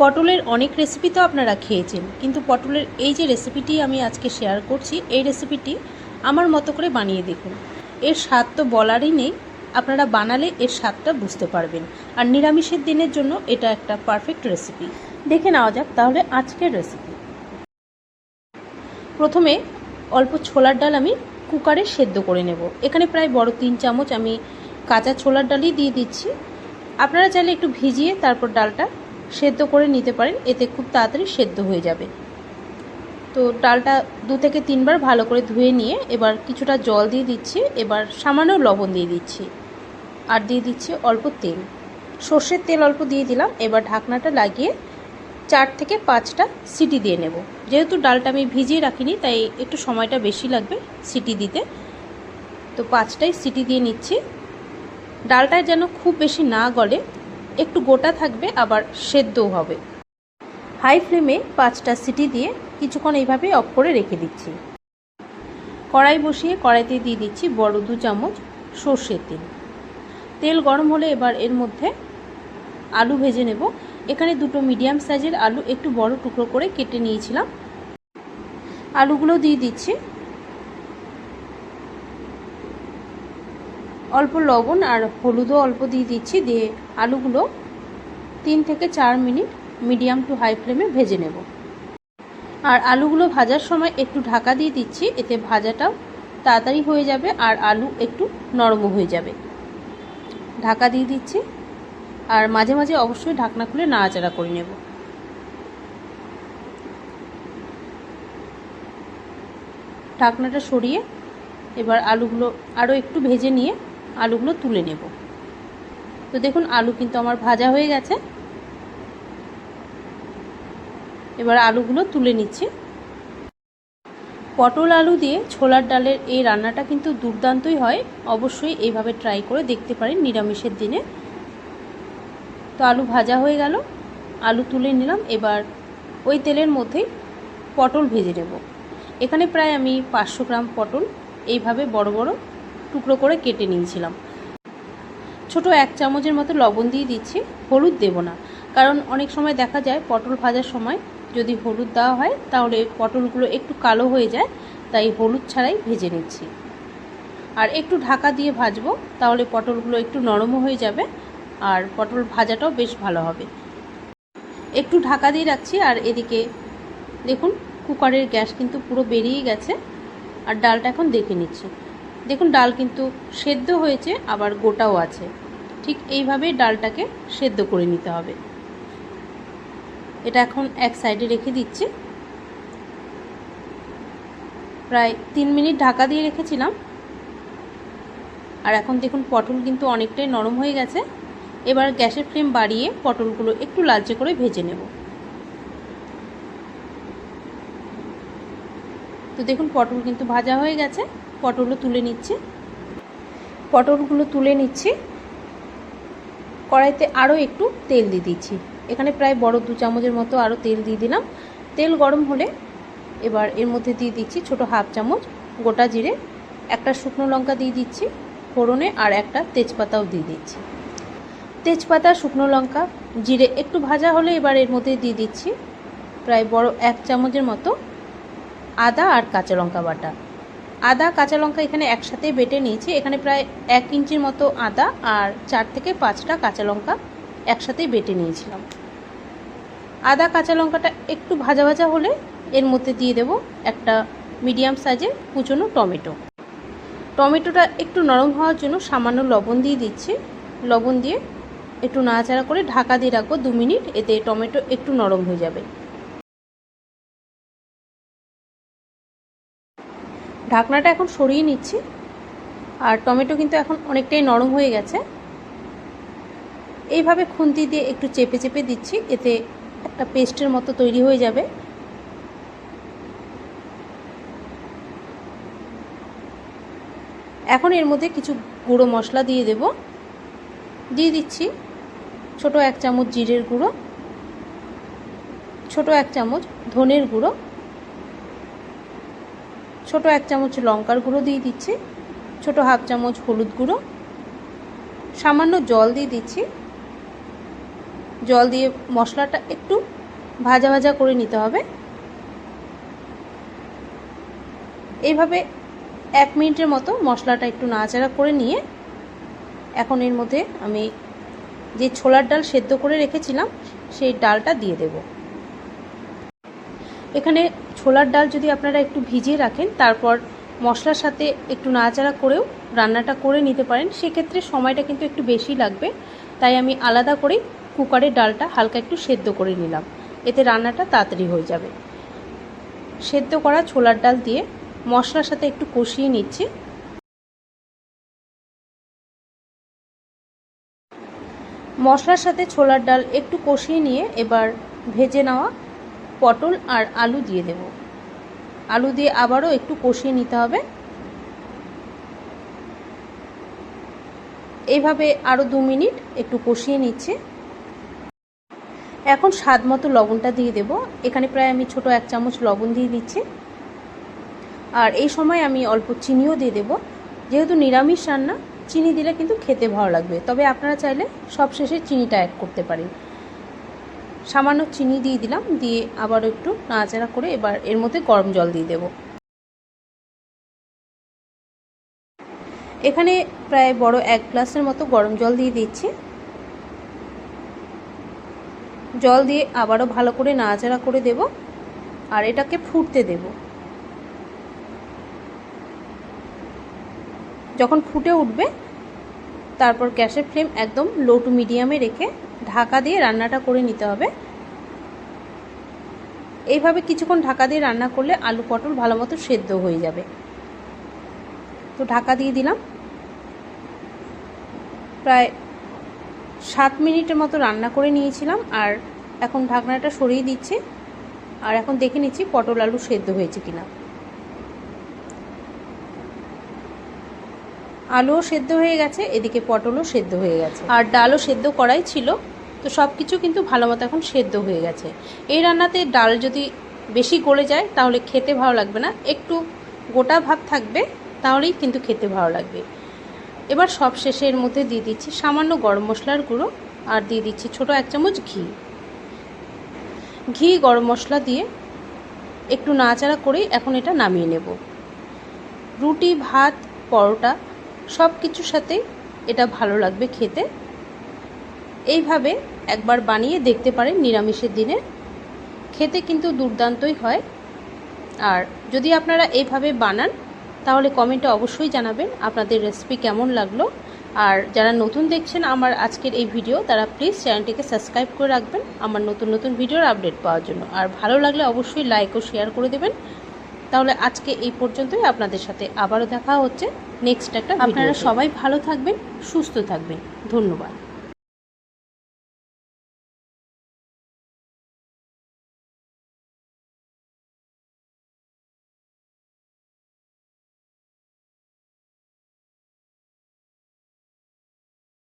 পটলের অনেক রেসিপি তো আপনারা খেয়েছেন, কিন্তু পটলের এই যে রেসিপিটি আমি আজকে শেয়ার করছি, এই রেসিপিটি আমার মতো করে বানিয়ে দেখুন। এর স্বাদ তো বলারই নেই, আপনারা বানালে এর স্বাদটা বুঝতে পারবেন। আর নিরামিষের দিনের জন্য এটা একটা পারফেক্ট রেসিপি দেখে নেওয়া যাক তাহলে আজকের রেসিপি প্রথমে অল্প ছোলার ডাল আমি কুকারে সেদ্ধ করে নেব। এখানে প্রায় বড় তিন চামচ আমি কাঁচা ছোলার ডালই দিয়ে দিচ্ছি। আপনারা চাইলে একটু ভিজিয়ে তারপর ডালটা সেদ্ধ করে নিতে পারেন, এতে খুব তাড়াতাড়ি সেদ্ধ হয়ে যাবে। তো ডালটা দু থেকে তিনবার ভালো করে ধুয়ে নিয়ে এবার কিছুটা জল দিয়ে দিচ্ছি, এবার সামান্য লবণ দিয়ে দিচ্ছি। আর দিয়ে দিচ্ছি অল্প তেল। সর্ষের তেল অল্প দিয়ে দিলাম, এবার ঢাকনাটা লাগিয়ে চার থেকে পাঁচটা সিটি দিয়ে নেব। যেহেতু ডালটা আমি ভিজিয়ে রাখিনি, তাই একটু সময়টা বেশি লাগবে সিটি দিতে। তো পাঁচটাই সিটি দিয়ে নিচ্ছি। ডালটায় যেন খুব বেশি না গলে একটু গোটা থাকবে, আবার সেদ্ধও হবে। হাই ফ্লেমে পাঁচটা সিটি দিয়ে কিছুক্ষণ এইভাবে অফ করে রেখে দিচ্ছি। কড়াই বসিয়ে কড়াইতে দিয়ে দিচ্ছি বড় দু চামচ সর্ষের তেল। তেল গরম হলে এবার এর মধ্যে আলু ভেজে নেব। এখানে দুটো মিডিয়াম সাইজের আলু একটু বড় টুকরো করে কেটে নিয়েছিলাম। আলুগুলো দিয়ে দিচ্ছি অল্প লবণ আর হলুদও অল্প দিয়ে দিচ্ছি, দিয়ে আলুগুলো তিন থেকে চার মিনিট মিডিয়াম টু হাই ফ্লেমে ভেজে নেব। আর আলুগুলো ভাজার সময় একটু ঢাকা দিয়ে দিচ্ছি, এতে ভাজাটাও তাড়াতাড়ি হয়ে যাবে আর আলু একটু নরমও হয়ে যাবে। ঢাকা দিয়ে দিচ্ছি, আর মাঝে মাঝে অবশ্যই ঢাকনা খুলে নাড়াচাড়া করে নেব। ঢাকনাটা সরিয়ে এবার আলুগুলো আরও একটু ভেজে নিয়ে আলুগুলো তুলে নেব। তো দেখুন, আলু কিন্তু আমার ভাজা হয়ে গেছে। এবার আলুগুলো তুলে নিচ্ছি। পটল আলু দিয়ে ছোলার ডালের এই রান্নাটা কিন্তু দুর্দান্তই হয়। অবশ্যই এইভাবে ট্রাই করে দেখতে পারেন নিরামিষের দিনে। তো আলু ভাজা হয়ে গেল। আলু তুলে নিলাম। এবার ওই তেলের মধ্যেই পটল ভেজে নেব। এখানে প্রায় আমি পাঁচশো গ্রাম পটল। এইভাবে বড় বড় টুকরো করে কেটে নিয়েছিলাম। ছোট এক চামচের মতো লবণ দিয়ে দিচ্ছি, হলুদ দেব না। কারণ অনেক সময় দেখা যায় পটল ভাজার সময় যদি হলুদ দেওয়া হয়, তাহলে পটলগুলো একটু কালো হয়ে যায়, তাই হলুদ ছাড়াই ভেজে নিচ্ছি। আর একটু ঢাকা দিয়ে ভাজবো, তাহলে পটলগুলো একটু নরমও হয়ে যাবে আর পটল ভাজাটাও বেশ ভালো হবে। একটু ঢাকা দিয়ে রাখছি আর এদিকে দেখুন, কুকারের গ্যাস কিন্তু পুরো বেরিয়ে গেছে। আর ডালটা এখন দেখে নিচ্ছি। দেখুন, ডাল কিন্তু সেদ্ধ হয়েছে, আবার গোটাও আছে। ঠিক এইভাবেই ডালটাকে সেদ্ধ করে নিতে হবে। এটা এখন এক সাইডে রেখে দিচ্ছি। প্রায় তিন মিনিট ঢাকা দিয়ে রেখেছিলাম। আর এখন দেখুন, পটল কিন্তু অনেকটাই নরম হয়ে গেছে। এবার গ্যাসের ফ্লেম বাড়িয়ে পটলগুলো একটু লালচে করে ভেজে নেব। তো দেখুন, পটল কিন্তু ভাজা হয়ে গেছে। পটলও তুলে নিচ্ছি। পটলগুলো তুলে নিচ্ছি। কড়াইতে আরও একটু তেল দিয়ে দিচ্ছি। এখানে প্রায় বড় দু চামচের মতো আরও তেল দিয়ে দিলাম। তেল গরম হলে এবার এর মধ্যে দিয়ে দিচ্ছি ছোট হাফ চামচ গোটা জিরে, একটা শুকনো লঙ্কা দিয়ে দিচ্ছি ফোড়নে আর একটা তেজপাতাও দিয়ে দিচ্ছি। তেজপাতা, শুকনো লঙ্কা, জিরে একটু ভাজা হলে এবার এর মধ্যে দিয়ে দিচ্ছি প্রায় বড় এক চামচের মতো আদা আর কাঁচা লঙ্কা বাটা। আদা, কাঁচা লঙ্কা এখানে একসাথে বেটে নিয়েছি। এখানে প্রায় এক ইঞ্চির মতো আদা আর চার থেকে পাঁচটা কাঁচা লঙ্কা একসাথেই বেটে নিয়েছিলাম। আদা, কাঁচা লঙ্কাটা একটু ভাজা ভাজা হলে এর মধ্যে দিয়ে দেব একটা মিডিয়াম সাইজের কুচনো টমেটো। টমেটোটা একটু নরম হওয়ার জন্য সামান্য লবণ দিয়ে দিচ্ছি। লবণ দিয়ে একটু নাড়াচাড়া করে ঢাকা দিয়ে রাখব দু মিনিট, এতে টমেটো একটু নরম হয়ে যাবে। ঢাকনাটা এখন সরিয়ে নিচ্ছি। আর টমেটো কিন্তু এখন অনেকটাই নরম হয়ে গেছে। এইভাবে খুন্তি দিয়ে একটু চেপে চেপে দিচ্ছি, এতে একটা পেস্টের মতো তৈরি হয়ে যাবে। এখন এর মধ্যে কিছু গুঁড়ো মশলা দিয়ে দেব। দিয়ে দিচ্ছি ছোট এক চামচ জিরের গুঁড়ো, ছোট এক চামচ ধনের গুঁড়ো ছোট এক চামচ লঙ্কার গুঁড়ো দিয়ে দিচ্ছি, ছোট হাফ চামচ হলুদ গুঁড়ো, সামান্য জল দিয়ে দিচ্ছি। জল দিয়ে মশলাটা একটু ভাজা ভাজা করে নিতে হবে। এইভাবে এক মিনিটের মতো মশলাটা একটু নাড়াচাড়া করে নিয়ে এখন এর মধ্যে আমি যে ছোলার ডাল সেদ্ধ করে রেখেছিলাম, সেই ডালটা দিয়ে দেব। এখানে ছোলার ডাল যদি আপনারা একটু ভিজিয়ে রাখেন, তারপর মশলার সাথে একটু নাড়াচাড়া করেও রান্নাটা করে নিতে পারেন। সেক্ষেত্রে সময়টা কিন্তু একটু বেশি লাগবে। তাই আমি আলাদা করে কুকারে ডালটা হালকা একটু সেদ্ধ করে নিলাম। এতে রান্নাটা তাড়াতাড়ি হয়ে যাবে। সেদ্ধ করা ছোলার ডাল দিয়ে মশলার সাথে একটু কষিয়ে নিচ্ছি। মশলার সাথে ছোলার ডাল একটু কষিয়ে নিয়ে এবার ভেজে নেওয়া পটল আর আলু দিয়ে দেব। আলু দিয়ে আবারও একটু কষিয়ে নিতে হবে। এইভাবে আরও দু মিনিট একটু কষিয়ে নিচ্ছে। এখন স্বাদ মতো লবণটা দিয়ে দেব। এখানে প্রায় আমি ছোট এক চামচ লবণ দিয়ে দিচ্ছি। আর এই সময় আমি অল্প চিনিও দিয়ে দেব। যেহেতু নিরামিষ রান্না, চিনি দিলে কিন্তু খেতে ভালো লাগবে। তবে আপনারা চাইলে সব শেষে চিনিটা অ্যাড করতে পারেন। সামান্য চিনি দিয়ে দিলাম, দিয়ে আবার একটু নাড়াচাড়া করে এবার এর মধ্যে গরম জল দিয়ে দেব। এখানে প্রায় বড় এক গ্লাসের মতো গরম জল দিয়ে দিচ্ছি। জল দিয়ে আবারও ভালো করে নাড়াচাড়া করে দেব আর এটাকে ফুটতে দেব। যখন ফুটে উঠবে, তারপর গ্যাসের ফ্লেম একদম লো টু মিডিয়ামে রেখে ঢাকা দিয়ে রান্নাটা করে নিতে হবে। এইভাবে কিছুক্ষণ ঢাকা দিয়ে রান্না করলে আলু পটল ভালো মতো সেদ্ধ হয়ে যাবে। তো ঢাকা দিয়ে দিলাম। প্রায় সাত মিনিটের মতো রান্না করে নিয়েছিলাম আর এখন ঢাকনাটা সরিয়ে দিচ্ছি। আর এখন দেখে নিচ্ছি পটল আলু সেদ্ধ হয়েছে কিনা। আলুও সেদ্ধ হয়ে গেছে, এদিকে পটলও সেদ্ধ হয়ে গেছে। আর ডালও সেদ্ধ করাই ছিল। তো সব কিছু কিন্তু ভালো মতো এখন সেদ্ধ হয়ে গেছে। এই রান্নাতে ডাল যদি বেশি গলে যায়, তাহলে খেতে ভালো লাগবে না। একটু গোটা ভাব থাকবে, তাহলেই কিন্তু খেতে ভালো লাগবে। এবার সব শেষে এর মধ্যে দিয়ে দিচ্ছি সামান্য গরম মশলার গুঁড়ো আর দিয়ে দিচ্ছি ছোট এক চামচ ঘি। ঘি, গরম মশলা দিয়ে একটু নাড়াচাড়া করেই এখন এটা নামিয়ে নেব। রুটি, ভাত, পরোটা সব কিছুর সাথে এটা ভালো লাগবে খেতে। এইভাবে একবার বানিয়ে দেখতে পারেন নিরামিষের দিনে। খেতে কিন্তু দুর্দান্তই হয়। আর যদি আপনারা এইভাবে বানান তাহলে কমেন্টে অবশ্যই জানাবেন আপনাদের রেসিপি কেমন লাগল। আর যারা নতুন দেখছেন আমার আজকের এই ভিডিও তারা প্লিজ চ্যানেলটিকে সাবস্ক্রাইব করে রাখবেন আমার নতুন নতুন ভিডিওর আপডেট পাওয়ার জন্য। আর ভালো লাগলে অবশ্যই লাইক ও শেয়ার করে দেবেন। তাহলে আজকে এই পর্যন্তই আপনাদের সাথে আবারও দেখা হচ্ছে নেক্সট একটা আপনারা সবাই ভালো থাকবেন সুস্থ থাকবেন। ধন্যবাদ।